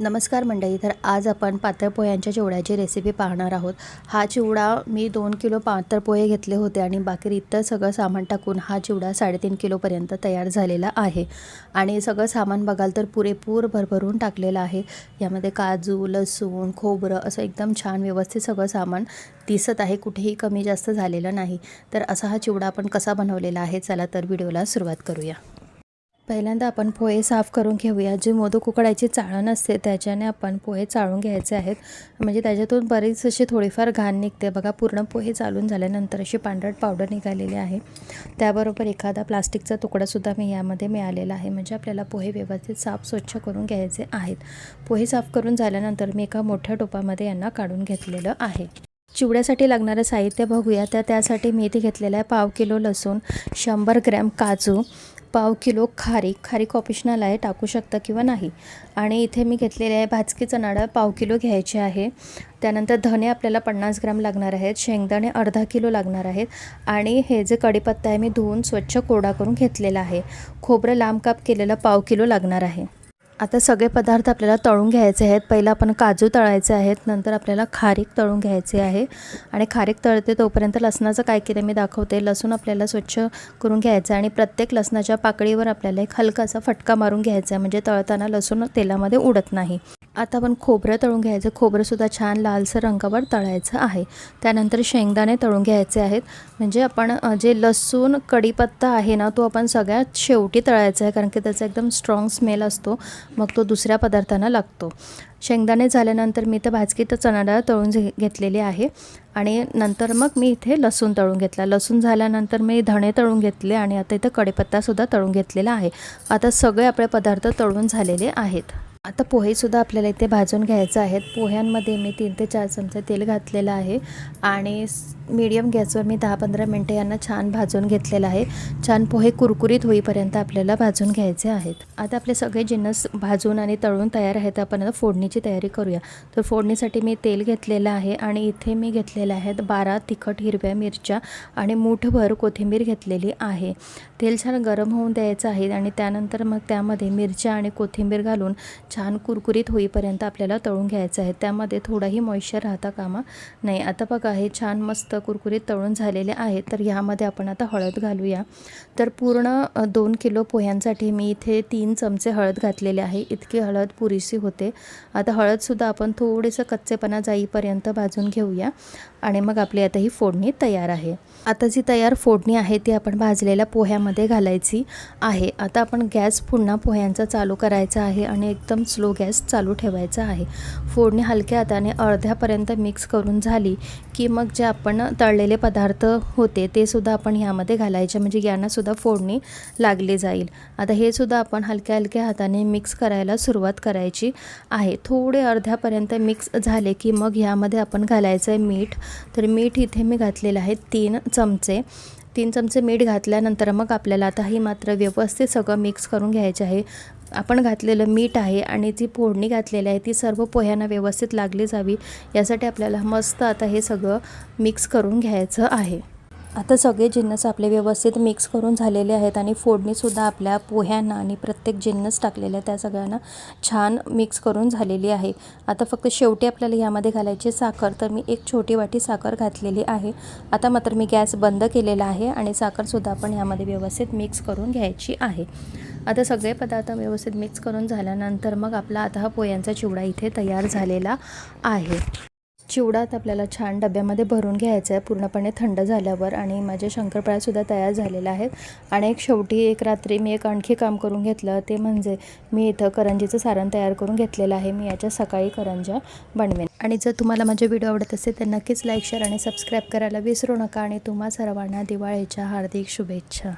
नमस्कार मंडळी तर आज आपण पातळ पोह्यांच्या चिवड्याची रेसिपी पाहणार आहोत. हा चिवडा मी दोन किलो पातळ पोहे घेतले होते आणि बाकी इतर सगळं सामान टाकून हा चिवडा साडेतीन किलोपर्यंत तयार झालेला आहे. आणि सगळं सामान बघाल तर पुरेपूर भरभरून टाकलेलं आहे. यामध्ये काजू लसूण खोबरं असं एकदम छान व्यवस्थित सगळं सामान दिसत आहे. कुठेही कमी जास्त झालेलं नाही. तर असा हा चिवडा आपण कसा बनवलेला आहे चला तर व्हिडिओला सुरुवात करूया. पहिल्यांदा आपण पोहे साफ करून घेऊया. जे मोदक उकडायची चाळण असते त्याच्याने आपण पोहे चाळून घ्यायचे आहेत. म्हणजे त्याच्यातून बरीच अशी थोडीफार घाण निघते. बघा पूर्ण पोहे चालून झाल्यानंतर अशी पांढरट पावडर निघालेली आहे. त्याबरोबर एखादा प्लास्टिकचा तुकडासुद्धा मी यामध्ये मिळालेला आहे. म्हणजे आपल्याला पोहे व्यवस्थित साफ स्वच्छ करून घ्यायचे आहेत. पोहे साफ करून झाल्यानंतर मी एका मोठ्या टोपामध्ये यांना काढून घेतलेलं आहे. चिवड्यासाठी लागणारं साहित्य बघूया. तर त्यासाठी मी इथे घेतलेलं आहे. पाव किलो लसूण शंभर ग्रॅम काजू पाव किलो खारीक खारीक ऑप्शनल आहे टाकू शकता किंवा नाही. आणि इथे मी घेतलेले आहे भाजकी चणाडा पाव किलो घ्यायचे आहे. त्यानंतर धने आपल्याला पन्नास ग्राम लागणार आहेत शेंगदाणे अर्धा किलो लागणार आहेत. आणि हे जे कढीपत्ता आहे मी धुवून स्वच्छ कोरडा करून घेतलेला आहे. खोबरं लांब काप केलेलं पाव किलो लागणार आहे. आता सगळे पदार्थ आपल्याला तळून घ्यायचे आहेत. पहिलं आपण काजू तळायचे आहेत नंतर आपल्याला खारीक तळून घ्यायचे आहे. आणि खारीक तळते तोपर्यंत लसणाचं काय केलं मी दाखवते. लसूण आपल्याला स्वच्छ करून घ्यायचं आहे आणि प्रत्येक लसणाच्या पाकळीवर आपल्याला एक हलकासा फटका मारून घ्यायचा आहे. म्हणजे तळताना लसूण तेलामध्ये उडत नाही. आता आपण खोबरं तळून घ्यायचं. खोबरंसुद्धा छान लालसर रंगावर तळायचं आहे. त्यानंतर शेंगदाणे तळून घ्यायचे आहेत. म्हणजे आपण जे लसूण कढीपत्ता आहे ना तो आपण सगळ्यात शेवटी तळायचा आहे. कारण की त्याचा एकदम स्ट्रॉंग स्मेल असतो. मग तो दुसऱ्या पदार्थांना लागतो. शेंगदाणे झाल्यानंतर मी तर भाजकी तर चणा डाळ तळून घेतलेली आहे. आणि नंतर मग मी इथे लसूण तळून घेतला. लसूण झाल्यानंतर मी धणे तळून घेतले आणि आता इथं कढीपत्तासुद्धा तळून घेतलेला आहे. आता सगळे आपले पदार्थ तळून झालेले आहेत. आता पोहेसुद्धा आपल्याला इथे भाजून घ्यायचं आहेत. पोह्यांमध्ये मी तीन ते चार चमचे तेल घातलेलं आहे आणि मीडियम गॅसवर मी दहा पंधरा मिनटं यांना छान भाजून घेतलेलं आहे. छान पोहे कुरकुरीत होईपर्यंत आपल्याला भाजून घ्यायचे आहेत. आता आपले सगळे जिन्नस भाजून आणि तळून तयार आहेत. आपण आता फोडणीची तयारी करूया. तर फोडणीसाठी मी तेल घेतलेलं आहे आणि इथे मी घेतलेलं आहेत बारा तिखट हिरव्या मिरच्या आणि मूठभर कोथिंबीर घेतलेली आहे. तेल छान गरम होऊन द्यायचं आहे आणि त्यानंतर मग त्यामध्ये मिरच्या आणि कोथिंबीर घालून छान कुरकुरीत होईपर्यंत आपल्याला तळून घ्यायचं आहे. त्यामध्ये थोडाही मॉइश्चर राहता कामा नाही आता बघा हे छान मस्त कुरकुरीत तळून झालेले आहेत तर ह्यामध्ये आपण आता हळद घालूया. तर पूर्ण दोन किलो पोह्यांसाठी मी इथे तीन चमचे हळद घातलेले आहे. इतकी हळद पुरेशी होते. आता हळदसुद्धा आपण थोडंसं कच्चेपणा जाईपर्यंत भाजून घेऊया. आणि मग आपली आता ही फोडणी तयार आहे. आता जी तयार फोडणी आहे ती आपण भाजलेल्या पोह्यामध्ये घालायची आहे. आता आपण गॅस पुन्हा पोह्यांचा चालू करायचा आहे आणि एकदम स्लो गॅस चालू ठेवायचा आहे. फोडणी हलक्या हाताने अर्ध्यापर्यंत मिक्स करून झाली की मग जे आपण तळलेले पदार्थ होते ते सुद्धा आपण ह्यामध्ये घालायचे. म्हणजे यांनासुद्धा फोडणी लागली जाईल. आता हे सुद्धा आपण हलक्या हलक्या हाताने मिक्स करायला सुरुवात करायची आहे. थोडे अर्ध्यापर्यंत मिक्स झाले की मग ह्यामध्ये आपण घालायचं आहे मीठ. तर मीठ इथे मी घातलेलं आहे तीन चमचे. तीन चमचे मीठ घातल्यानंतर मग आपल्याला आता ही मात्र व्यवस्थित सगळं मिक्स करून घ्यायचे आहे. आपण घातलेलं मीठ आहे आणि जी फोडणी घातलेली आहे ती सर्व पोह्यांना व्यवस्थित लागली जावी. यासाठी आपल्याला मस्त आता हे सगळं मिक्स करून घ्यायचं आहे. आता सगळे जिन्नस आपले व्यवस्थित मिक्स करून झालेले आहेत आणि फोडणीसुद्धा आपल्या पोह्यांना आणि प्रत्येक जिन्नस टाकलेल्या त्या सगळ्यांना छान मिक्स करून झालेली आहे. आता फक्त शेवटी आपल्याला यामध्ये घालायची साखर तर मी एक छोटी वाटी साखर घातलेली आहे. आता मात्र मी गॅस बंद केलेला आहे आणि साखरसुद्धा आपण यामध्ये व्यवस्थित मिक्स करून घ्यायची आहे. आता सगळे पदार्थ व्यवस्थित मिक्स करून झाल्यानंतर मग आपला आता हा पोह्यांचा चिवडा इथे तयार झालेला आहे. चिवडात आपल्याला छान डब्यामध्ये भरून घ्यायचं आहे. पूर्णपणे थंड झाल्यावर आणि माझे शंकरपाळ्यासुद्धा तयार झालेले आहेत. आणि एक शेवटी एक रात्री मी एक आणखी काम करून घेतलं ते म्हणजे मी इथं करंजीचं सारण तयार करून घेतलेलं आहे. मी याच्या सकाळी करंजा बनवेन. आणि जर तुम्हाला माझे व्हिडिओ आवडत असेल तर नक्कीच लाईक शेअर आणि सबस्क्राईब करायला विसरू नका. आणि तुम्हा सर्वांना दिवाळीच्या हार्दिक शुभेच्छा.